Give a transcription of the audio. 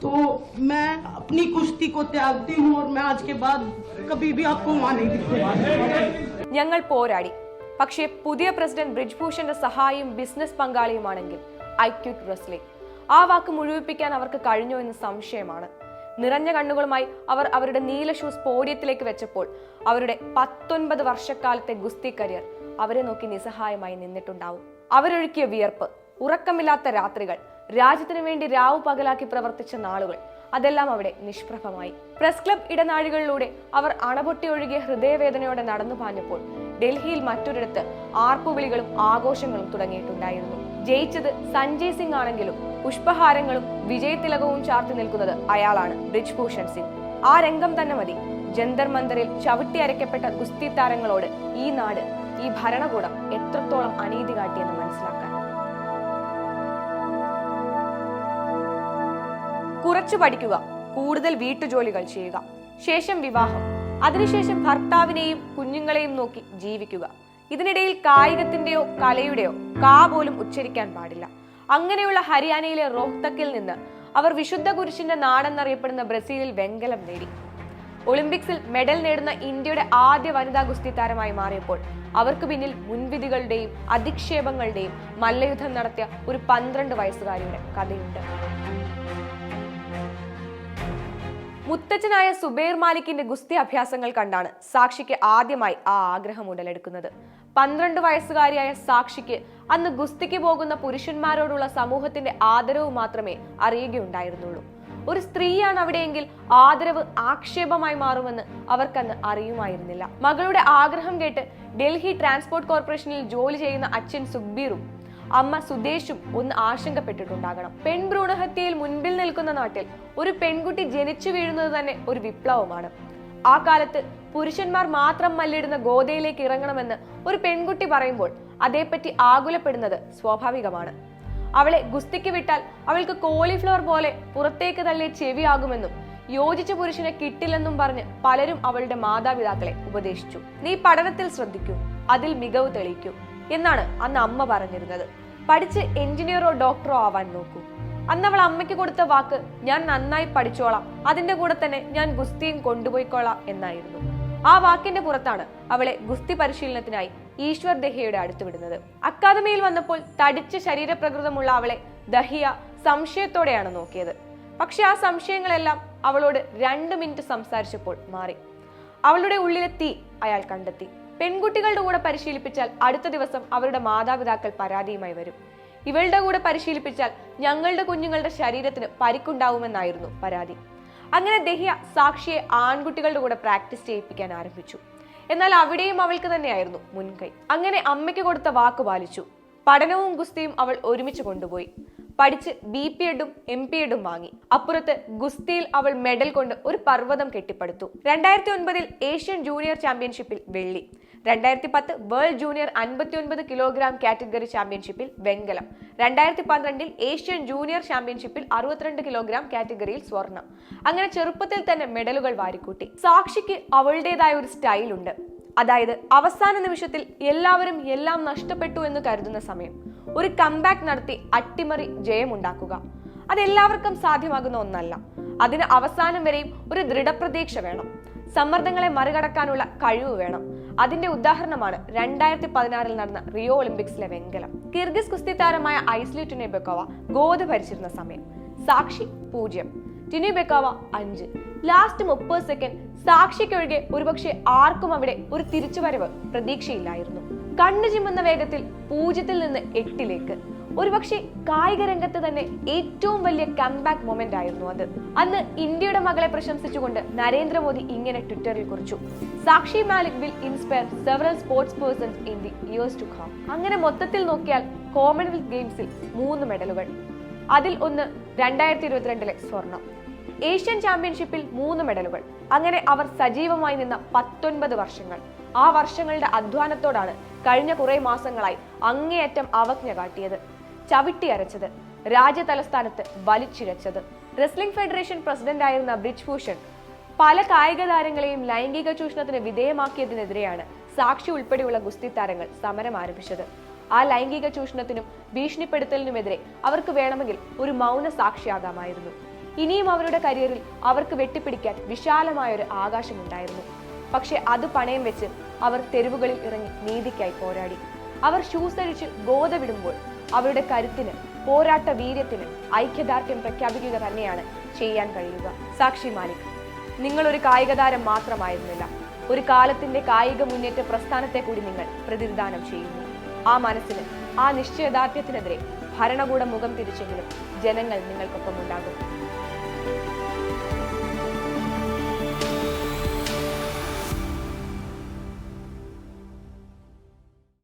तो मैं अपनी कुश्ती को त्यागती हूँ और मैं आज के बाद कभी भी आपको वहाँ नहीं दिखूंगा ഞങ്ങൾ പോരാടി പക്ഷേ പുതിയ പ്രസിഡന്റ് ബ്രിജ്ഭൂഷന്റെ സഹായിയും ബിസിനസ് പങ്കാളിയുമാണെങ്കിൽ ഐ ക്യൂട്ട് റെസ്ലിംഗ് ആ വാക്ക് മുഴുവിപ്പിക്കാൻ അവർക്ക് കഴിഞ്ഞോ എന്ന് സംശയമാണ് നിറഞ്ഞ കണ്ണുകളുമായി അവർ അവരുടെ നീല ഷൂസ് പോഡിയത്തിലേക്ക് വെച്ചപ്പോൾ അവരുടെ പത്തൊൻപത് വർഷക്കാലത്തെ ഗുസ്തി കരിയർ അവരെ നോക്കി നിസ്സഹായമായി നിന്നിട്ടുണ്ടാവും അവരൊഴുക്കിയ വിയർപ്പ് ഉറക്കമില്ലാത്ത രാത്രികൾ രാജ്യത്തിന് വേണ്ടി രാവ് പകലാക്കി പ്രവർത്തിച്ച നാളുകൾ. അതെല്ലാം അവിടെ നിഷ്പ്രഭമായി. പ്രസ് ക്ലബ് ഇടനാഴികളിലൂടെ അവർ അണപൊട്ടി ഒഴുകിയ ഹൃദയവേദനയോടെ നടന്നു പാഞ്ഞപ്പോൾ ഡൽഹിയിൽ മറ്റൊരിടത്ത് ആർപ്പുവിളികളും ആഘോഷങ്ങളും തുടങ്ങിയിട്ടുണ്ടായിരുന്നു. ജയിച്ചത് സഞ്ജയ് സിംഗ് ആണെങ്കിലും പുഷ്പഹാരങ്ങളും വിജയതിലകവും ചാർത്തി നിൽക്കുന്നത് അയാളാണ് ബ്രിജ്ഭൂഷൺ സിംഗ്. ആ രംഗം തന്നെ മതി. ജന്തർ മന്ദറിൽ ചവിട്ടി അരയ്ക്കപ്പെട്ട ഗുസ്തി താരങ്ങളോട് ഈ നാട് ഈ ഭരണകൂടം എത്രത്തോളം അനീതി കാട്ടിയെന്ന് മനസ്സിലാക്കാൻ. കുറച്ചു പഠിക്കുക കൂടുതൽ വീട്ടുജോലികൾ ചെയ്യുക. ശേഷം വിവാഹം. അതിനുശേഷം ഭർത്താവിനെയും കുഞ്ഞുങ്ങളെയും നോക്കി ജീവിക്കുക. ഇതിനിടയിൽ കായികത്തിന്റെയോ കലയുടെയോ കാ പോലും ഉച്ചരിക്കാൻ പാടില്ല. അങ്ങനെയുള്ള ഹരിയാനയിലെ റോഹ്തക്കിൽ നിന്ന് അവർ വിശുദ്ധ കുരിശിന്റെ നാടെന്നറിയപ്പെടുന്ന ബ്രസീലിൽ വെങ്കലം നേടി. ഒളിമ്പിക്സിൽ മെഡൽ നേടുന്ന ഇന്ത്യയുടെ ആദ്യ വനിതാ ഗുസ്തി താരമായി മാറിയപ്പോൾ അവർക്ക് പിന്നിൽ മുൻവിധികളുടെയും അധിക്ഷേപങ്ങളുടെയും മല്ലയുദ്ധം നടത്തിയ ഒരു പന്ത്രണ്ട് വയസ്സുകാരിയുടെ കഥയുണ്ട്. മുത്തച്ഛനായ സുബൈർ മാലിക്കിന്റെ ഗുസ്തി അഭ്യാസങ്ങൾ കണ്ടാണ് സാക്ഷിക്ക് ആദ്യമായി ആ ആഗ്രഹം ഉടലെടുക്കുന്നത്. പന്ത്രണ്ട് വയസ്സുകാരിയായ സാക്ഷിക്ക് അന്ന് ഗുസ്തിക്ക് പോകുന്ന പുരുഷന്മാരോടുള്ള സമൂഹത്തിന്റെ ആദരവ് മാത്രമേ അറിയുകയുണ്ടായിരുന്നുള്ളൂ. ഒരു സ്ത്രീയാണ് അവിടെയെങ്കിൽ ആദരവ് ആക്ഷേപമായി മാറുമെന്ന് അവർക്കന്ന് അറിയുമായിരുന്നില്ല. മകളുടെ ആഗ്രഹം കേട്ട് ഡൽഹി ട്രാൻസ്പോർട്ട് കോർപ്പറേഷനിൽ ജോലി ചെയ്യുന്ന അച്ഛൻ സുഖ്ബീറും അമ്മ സുദേശും ഒന്ന് ആശങ്കപ്പെട്ടിട്ടുണ്ടാകണം. പെൺഭ്രൂണഹത്യയിൽ മുൻപിൽ നിൽക്കുന്ന നാട്ടിൽ ഒരു പെൺകുട്ടി ജനിച്ചു വീഴുന്നത് തന്നെ ഒരു വിപ്ലവമാണ്. ആ കാലത്ത് പുരുഷന്മാർ മാത്രം മല്ലിടുന്ന ഗോതയിലേക്ക് ഇറങ്ങണമെന്ന് ഒരു പെൺകുട്ടി പറയുമ്പോൾ അതേപ്പറ്റി ആകുലപ്പെടുന്നത് സ്വാഭാവികമാണ്. അവളെ ഗുസ്തിക്ക് വിട്ടാൽ അവൾക്ക് കോളിഫ്ലവർ പോലെ പുറത്തേക്ക് തള്ളിയ ചെവിയാകുമെന്നും യോജിച്ച പുരുഷനെ കിട്ടില്ലെന്നും പറഞ്ഞ് പലരും അവളുടെ മാതാപിതാക്കളെ ഉപദേശിച്ചു. നീ പഠനത്തിൽ ശ്രദ്ധിക്കൂ അതിൽ മികവ് തെളിയിക്കൂ എന്നാണ് അന്ന് അമ്മ പറഞ്ഞിരുന്നത്. പഠിച്ച് എഞ്ചിനീയറോ ഡോക്ടറോ ആവാൻ നോക്കൂ. അന്നവൾ അമ്മയ്ക്ക് കൊടുത്ത വാക്ക് ഞാൻ നന്നായി പഠിച്ചോളാം. അതിന്റെ കൂടെ തന്നെ ഞാൻ ഗുസ്തിയും കൊണ്ടുപോയിക്കോളാം എന്നായിരുന്നു. ആ വാക്കിന്റെ പുറത്താണ് അവളെ ഗുസ്തി പരിശീലനത്തിനായി ഈശ്വർ ദഹിയയുടെ അടുത്ത് വിടുന്നത്. അക്കാദമിയിൽ വന്നപ്പോൾ തടിച്ച ശരീരപ്രകൃതമുള്ള അവളെ ദഹിയ സംശയത്തോടെയാണ് നോക്കിയത്. പക്ഷെ ആ സംശയങ്ങളെല്ലാം അവളോട് രണ്ട് മിനിറ്റ് സംസാരിച്ചപ്പോൾ മാറി. അവളുടെ ഉള്ളിലെ തീ അയാൾ കണ്ടെത്തി. പെൺകുട്ടികളുടെ കൂടെ പരിശീലിപ്പിച്ചാൽ അടുത്ത ദിവസം അവരുടെ മാതാപിതാക്കൾ പരാതിയുമായി വരും. ഇവളുടെ കൂടെ പരിശീലിപ്പിച്ചാൽ ഞങ്ങളുടെ കുഞ്ഞുങ്ങളുടെ ശരീരത്തിന് പരിക്കുണ്ടാവുമെന്നായിരുന്നു പരാതി. അങ്ങനെ ദഹിയ സാക്ഷിയെ ആൺകുട്ടികളുടെ കൂടെ പ്രാക്ടീസ് ചെയ്യിപ്പിക്കാൻ ആരംഭിച്ചു. എന്നാൽ അവിടെയും അവൾക്ക് തന്നെയായിരുന്നു മുൻകൈ. അങ്ങനെ അമ്മയ്ക്ക് കൊടുത്ത വാക്ക് പാലിച്ചു. പഠനവും ഗുസ്തിയും അവൾ ഒരുമിച്ച് കൊണ്ടുപോയി. പഠിച്ച് ബി പി എഡും എം പി എഡും വാങ്ങി. അപ്പുറത്ത് ഗുസ്തിയിൽ അവൾ മെഡൽ കൊണ്ട് ഒരു പർവതം കെട്ടിപ്പടുത്തു. രണ്ടായിരത്തി ഒൻപതിൽ ഏഷ്യൻ ജൂനിയർ ചാമ്പ്യൻഷിപ്പിൽ വെള്ളി. രണ്ടായിരത്തി പത്ത് വേൾഡ് ജൂനിയർ അൻപത്തി ഒൻപത് കിലോഗ്രാം കാറ്റഗറി ചാമ്പ്യൻഷിപ്പിൽ വെങ്കലം. രണ്ടായിരത്തി പന്ത്രണ്ടിൽ ഏഷ്യൻ ജൂനിയർ ചാമ്പ്യൻഷിപ്പിൽ അറുപത്തിരണ്ട് കിലോഗ്രാം കാറ്റഗറിയിൽ സ്വർണം. അങ്ങനെ ചെറുപ്പത്തിൽ തന്നെ മെഡലുകൾ വാരിക്കൂട്ടി. സാക്ഷിക്ക് അവളുടേതായ ഒരു സ്റ്റൈലുണ്ട് അതായത് അവസാന നിമിഷത്തിൽ എല്ലാവരും എല്ലാം നഷ്ടപ്പെട്ടു എന്ന് കരുതുന്ന സമയം. ഒരു കംബാക്ക് നടത്തി അട്ടിമറി ജയമുണ്ടാക്കുക. അതെല്ലാവർക്കും സാധ്യമാകുന്ന ഒന്നല്ല. അതിന് അവസാനം വരെയും ഒരു ദൃഢപ്രതീക്ഷ വേണം. സമ്മർദ്ദങ്ങളെ മറികടക്കാനുള്ള കഴിവ് വേണം. അതിന്റെ ഉദാഹരണമാണ് രണ്ടായിരത്തി പതിനാറിൽ നടന്ന റിയോ ഒളിമ്പിക്സിലെ വെങ്കലം. കിർഗിസ് കുസ്തി താരമായ ഐസ്ലി ടുനെബെക്കോവ ഗോധ ഭരിച്ചിരുന്ന സമയം. സാക്ഷി പൂജ്യം ടിനുബെക്കാവ അഞ്ച്. ലാസ്റ്റ് മുപ്പത് സെക്കൻഡ് സാക്ഷിക്കൊഴികെ ഒരുപക്ഷെ ആർക്കും അവിടെ ഒരു തിരിച്ചുവരവ് പ്രതീക്ഷയില്ലായിരുന്നു. കണ്ണു ചിമ്മുന്ന വേഗത്തിൽ പൂജ്യത്തിൽ നിന്ന് എട്ടിലേക്ക്. ഒരുപക്ഷെ കായിക രംഗത്ത് തന്നെ ഏറ്റവും വലിയ കംബാക്ക് മൊമെന്റ് ആയിരുന്നു അത്. അന്ന് ഇന്ത്യയുടെ മകളെ പ്രശംസിച്ചുകൊണ്ട് നരേന്ദ്രമോദി ഇങ്ങനെ ട്വിറ്ററിൽ കുറിച്ചു. Sakshi Malik will inspire several sports persons in the years to come അങ്ങനെ മൊത്തത്തിൽ നോക്കിയാൽ കോമൺവെൽത്ത് ഗെയിംസിൽ മൂന്ന് മെഡലുകൾ അതിൽ ഒന്ന് രണ്ടായിരത്തി ഇരുപത്തിരണ്ടിലെ സ്വർണം. ഏഷ്യൻ ചാമ്പ്യൻഷിപ്പിൽ മൂന്ന് മെഡലുകൾ. അങ്ങനെ അവർ സജീവമായി നിന്ന പത്തൊൻപത് വർഷങ്ങൾ. ആ വർഷങ്ങളുടെ അധ്വാനത്തോടാണ് കഴിഞ്ഞ കുറെ മാസങ്ങളായി അങ്ങേയറ്റം അവജ്ഞ കാട്ടിയത്. ചവിട്ടി അരച്ചത് രാജ്യ തലസ്ഥാനത്ത് വലിച്ചിഴച്ചത്. റെസ്ലിംഗ് ഫെഡറേഷൻ പ്രസിഡന്റ് ആയിരുന്ന ബ്രിജ് ഭൂഷൺ പല കായിക താരങ്ങളെയും ലൈംഗിക ചൂഷണത്തിന് വിധേയമാക്കിയതിനെതിരെയാണ് സാക്ഷി ഉൾപ്പെടെയുള്ള ഗുസ്തി താരങ്ങൾ സമരം ആരംഭിച്ചത്. ആ ലൈംഗിക ചൂഷണത്തിനും ഭീഷണിപ്പെടുത്തലിനുമെതിരെ അവർക്ക് വേണമെങ്കിൽ ഒരു മൗന സാക്ഷിയാകാമായിരുന്നു ഇനിയും അവരുടെ കരിയറിൽ അവർക്ക് വെട്ടിപ്പിടിക്കാൻ വിശാലമായ ഒരു ആകാശമുണ്ടായിരുന്നു. പക്ഷെ അത് പണയം വെച്ച് അവർ തെരുവുകളിൽ ഇറങ്ങി നീതിക്കായി പോരാടി. അവർ ഷൂസ് അഴിച്ച് ഗോത വിടുമ്പോൾ അവരുടെ കരുത്തിന് പോരാട്ട വീര്യത്തിന് ഐക്യദാർഢ്യം പ്രഖ്യാപിക്കുക തന്നെയാണ് ചെയ്യാൻ കഴിയുക. സാക്ഷി മാലിക് നിങ്ങൾ ഒരു കായിക താരം മാത്രമായിരുന്നില്ല. ഒരു കാലത്തിന്റെ കായിക മുന്നേറ്റ പ്രസ്ഥാനത്തെ കൂടി നിങ്ങൾ പ്രതിനിധാനം ചെയ്യുന്നു. ആ മനസ്സിന് ആ നിശ്ചയദാർഢ്യത്തിനെതിരെ ഭരണകൂടം മുഖം തിരിച്ചെങ്കിലും ജനങ്ങൾ നിങ്ങൾക്കൊപ്പം ഉണ്ടാകും